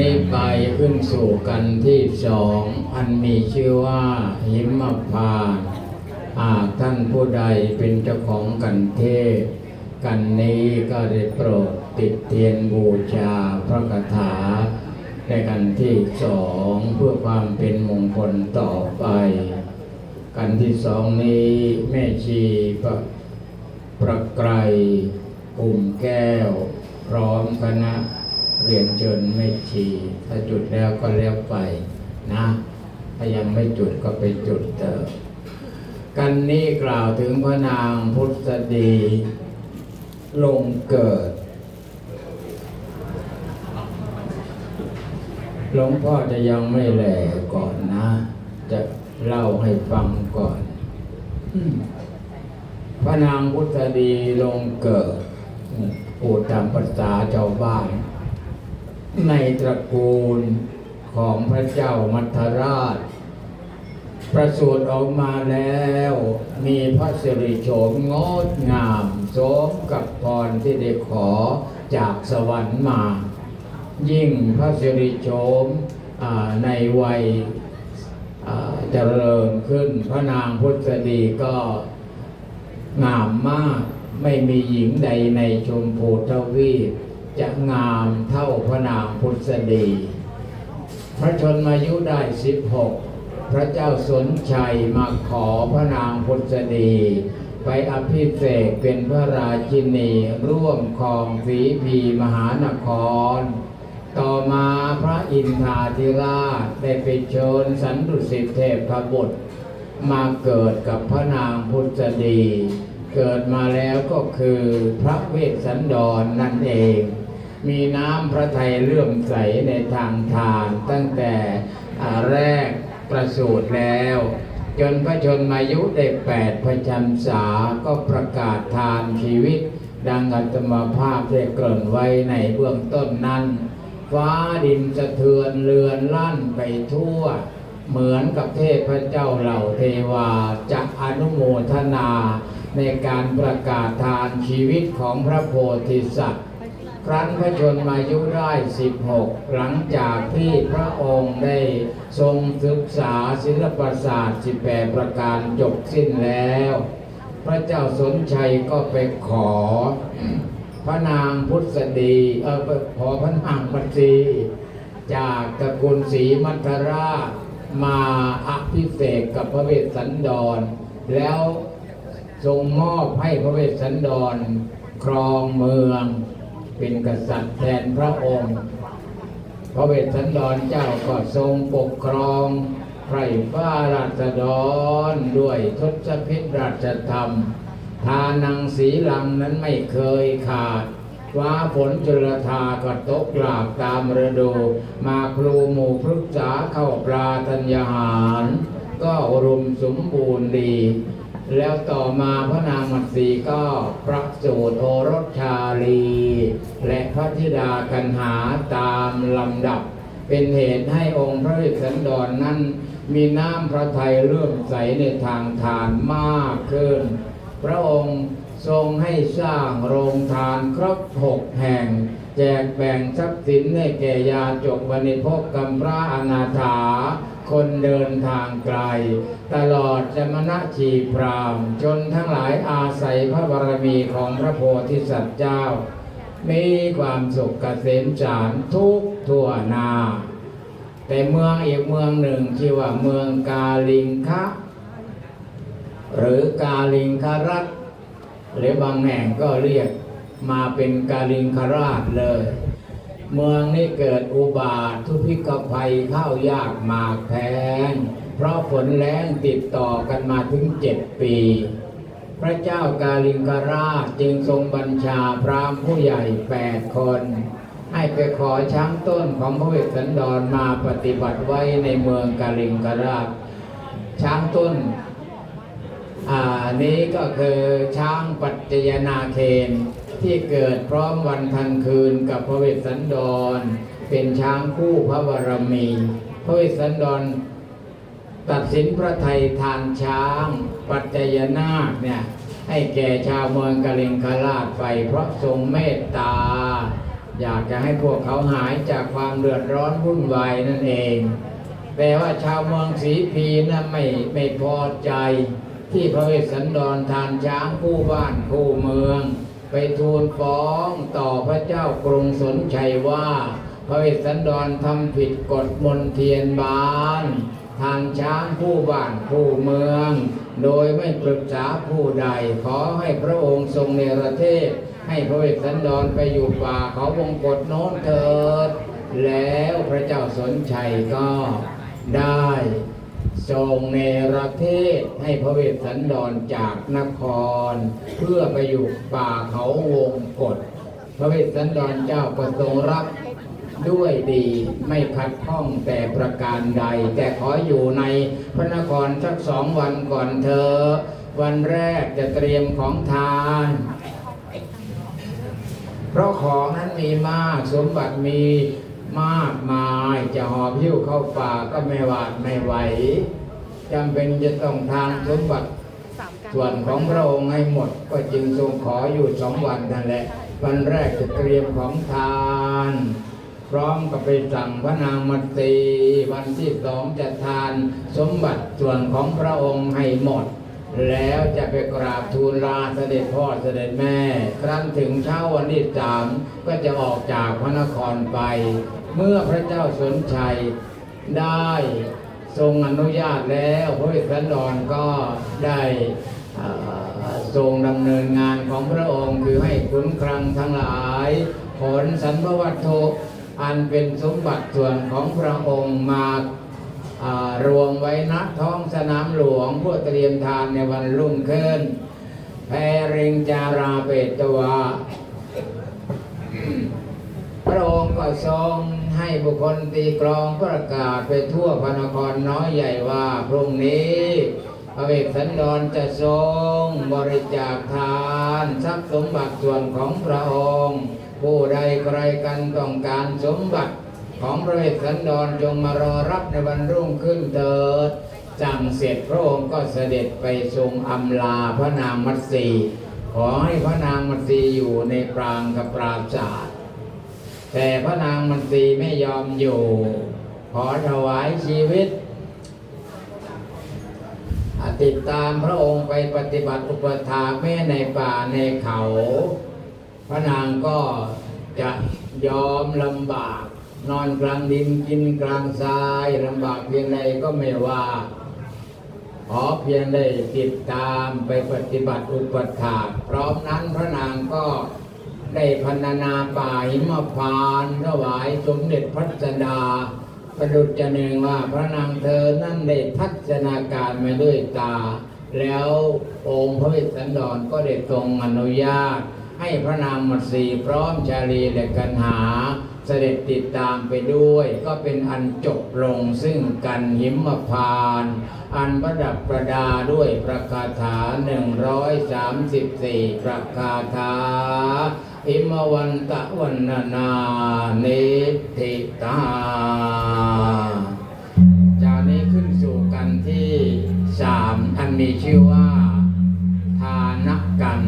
นี้ไปขึ้นสู่กันที่สอง อันมีชื่อว่า หิมพานต์หากท่านผู้ใดเป็นเจ้าของกันเทศ กันนี้ก็ได้โปรดติดเทียนบูชาพระคาถาในกันที่สองเพื่อความเป็นมงคลต่อไป กันที่สองนี้แม่ชีพระประไกรอุ่มแก้ว พร้อมคณะ เรียนเชิญแม่ชีถ้าจุดแล้วก็แล้วไปนะ ถ้ายังไม่จุดก็ไปจุดเถอะกันนี้กล่าวถึงพระนางพุทธดีลงเกิด หลวงพ่อจะยังไม่แหล่ก่อนนะ จะเล่าให้ฟังก่อน พระนางพุทธดีลงเกิดพูดตามภาษาชาวบ้าน ในตระกูลของพระเจ้ามัทราช ประสูติออกมาแล้ว มีพระสิริโฉมงดงามสมกับพรที่ได้ขอจากสวรรค์มา ยิ่งพระสิริโฉมในวัยเจริญขึ้น พระนางพุทธดีก็งามมากไม่มีหญิงใดในชมพูทวีป จะงามเท่าพระนางพุทธดี พระชนมายุได้สิบหกพระเจ้าสนชัยมาขอพระนางพุทธดี ไปอภิเษกเป็นพระราชินีร่วมครองสีพีมหานคร ต่อมาพระอินทาธิราชได้ไปเชิญสันดุสิตเทพบุตร มาเกิดกับพระนางพุทธดี เกิดมาแล้วก็คือพระเวสสันดรนนั่นเอง มีน้ำพระทัยเลื่อมใสในทางทานตั้งแต่แรกประสูติแล้ว จนพระชนมายุได้แปดพระชันษาก็ประกาศทานชีวิต ดังอัตมาภาพได้เกริ่นไว้ในเบื้องต้นนั้น ฟ้าดินสะเทือนเรือนลั่นไปทั่ว เหมือนกับเทพเจ้าเหล่าเทวาจะอนุโมทนาในการประกาศทานชีวิตของพระโพธิสัตว์ ครั้นพระชนมายุได้ 16 หลังจากที่พระองค์ได้ทรงศึกษาศิลปศาสตร์ 18 ประการจบสิ้นแล้ว พระเจ้าสนชัยก็ไปขอ พระนางพุทธดีเออขอพระนางปัตสีจากตระกูลศรีมัทราชมาอภิเษกกับพระเวสสันดร แล้วทรงมอบให้พระเวสสันดร ครองเมือง เป็นกษัตริย์แทนพระองค์ พระเวสสันดรเจ้าก็ทรงปกครองไพร่ฟ้าราษฎรด้วยทศพิธราชธรรม ทานังสีลังนั้นไม่เคยขาดฟ้าฝนจุลธาก็ตกหลากตามฤดู มาครูหมู่พฤกษาเข้าปลาธัญญาหาร ก็รุมสมบูรณ์ดี แล้วต่อมาพระนางมัตสีก็ประสูติโอรสชาลี และพระธิดากันหาตามลำดับ เป็นเหตุให้องค์พระเวสสันดรนนั้น มีน้ำพระทัยเลื่อมใสในทางทานมากขึ้น พระองค์ทรงให้สร้างโรงทานครบหกแห่ง แจกแบ่งทรัพย์สินให้แก่ยาจกบริโภคกำพร้าอนาถา คนเดินทางไกล ตลอดจมณะชีพรามณ์จนทั้งหลายอาศัยพระบารมีของพระโพธิสัตว์เจ้า มีความสุขเกษมสารทุกทั่วนา แต่เมืองอีกเมืองหนึ่งชื่อว่าเมืองกาลิงคะหรือกาลิงคารัตหรือบางแห่งก็เรียก มาเป็นกาลิงคราชเลย เมืองนี้เกิดอุบาททุพิกภัยข้าวยากหมากแพงเพราะฝนแรงติดต่อกันมาถึงเจ็ดปี พระเจ้ากาลิงคราชจึงทรงบัญชาพราหมณ์ผู้ใหญ่แปดคน ให้ไปขอช้างต้นของพระเวสสันดรมาปฏิบัติไว้ในเมืองกาลิงคราช ช้างต้นอ่านี้ก็คือช้างปัจจยนาเคน ที่เกิดพร้อมวันทันคืนกับพระเวสสันดร เป็นช้างคู่พระบารมี พระเวสสันดร ตัดสินพระไทยทานช้าง ปัจจยนาคเนี่ยให้แก่ชาวเมืองกาลิงคราชไป เพราะทรงเมตตา อยากจะให้พวกเขาหายจากความเดือดร้อนวุ่นวายนั่นเอง แต่ว่าชาวเมืองศรีพีนะไม่ไม่พอใจ ที่พระเวสสันดรทานช้างผู้บ้านผู้เมือง ไปทูลฟ้องต่อพระเจ้ากรุงสนชัยว่า พระเวสสันดรทำผิดกฎมนเทียนบาน ทางช้างผู้บ้านผู้เมือง โดยไม่ปรึกษาผู้ใด ขอให้พระองค์ทรงเนรเทศ ให้พระเวสสันดรไปอยู่ป่าเขาวงกฏโน้นเถิด แล้วพระเจ้าสนชัยก็ได้ ทรงเนรเทศให้พระเวสสันดรจากนคร เพื่อไปอยู่ป่าเขาวงกฏพระเวสสันดรเจ้าก็ทรงรับด้วยดีไม่ขัดข้องแต่ประการใด แต่ขออยู่ในพระนครสักสองวันก่อนเธอ วันแรกจะเตรียมของทาน เพราะของนั้นมีมากสมบัติมี มากมายจะหอบหิ้วเข้าป่าก็ไม่หวาดไม่ไหวจำเป็นจะต้องทานสมบัติส่วนของพระองค์ให้หมดก็จึงทรงขออยู่สองวันนั่นแหละ วันแรกจะเตรียมของทาน พร้อมกับไปสั่งพระนางมัตสีวันที่สองจะทานสมบัติส่วนของพระองค์ให้หมด แล้วจะไปกราบทูลลาเสด็จพ่อเสด็จแม่ ครั้นถึงเช้าวันที่สามก็จะออกจากพระนครไป เมื่อพระเจ้าสนชัยได้ทรงอนุญาตแล้วพระเวสสันดรก็ได้ทรงดำเนินงานของพระองค์คือให้ขุนคลังทั้งหลายขนสันพวัตถุอันเป็นสมบัติส่วนของพระองค์มาอ่ารวมไว้ณท้องสนามหลวงเพื่อเตรียมทานในวันรุ่งขึ้น แพริงจาราเปตวาพระองค์ก็ทรง ให้บุคคลตีกลองประกาศไปทั่วพระนครน้อยใหญ่ว่าพรุ่งนี้พระเวสสันดรจะทรงบริจาคทานทรัพย์สมบัติส่วนของพระองค์ ผู้ใดใครกันต้องการสมบัติของพระเวสสันดรจงมารอรับในวันรุ่งขึ้นเถิดสั่งเสร็จพระองค์ก็เสด็จไปทรงอำลาพระนางมัตสีขอให้พระนางมัตสีอยู่ในปรางกับปราศาสตร์ แต่พระนางมันตีไม่ยอมอยู่ ขอถวายชีวิต ติดตามพระองค์ไปปฏิบัติอุปถาแม่ในป่าในเขา พระนางก็จะยอมลำบาก นอนกลางดินกินกลางทรายลำบากเพียงใดก็ไม่ว่า ขอเพียงได้ติดตามไปปฏิบัติอุปถาพร้อมนั้นพระนางก็ ได้พันนาป่าหิมพานต์ถวายสมเด็จพระจันดา ประดุจเนึงว่าพระนางเธอนั่นได้ทัศนาการมาด้วยตา แล้วองค์พระวสสันดรก็ได้ทรงอนุญาต ให้พระนางมัตสีพร้อมชาลีและกันหา เสด็จติดตามไปด้วย ก็เป็นอันจบลงซึ่งกันหิมพาน อันประดับประดาด้วยประคาถา 134 ประคาถา อิมวันตะวันนานาเนติตาจากนี้ขึ้นสู่กันที่สามอันมีชื่อว่า ทานกัน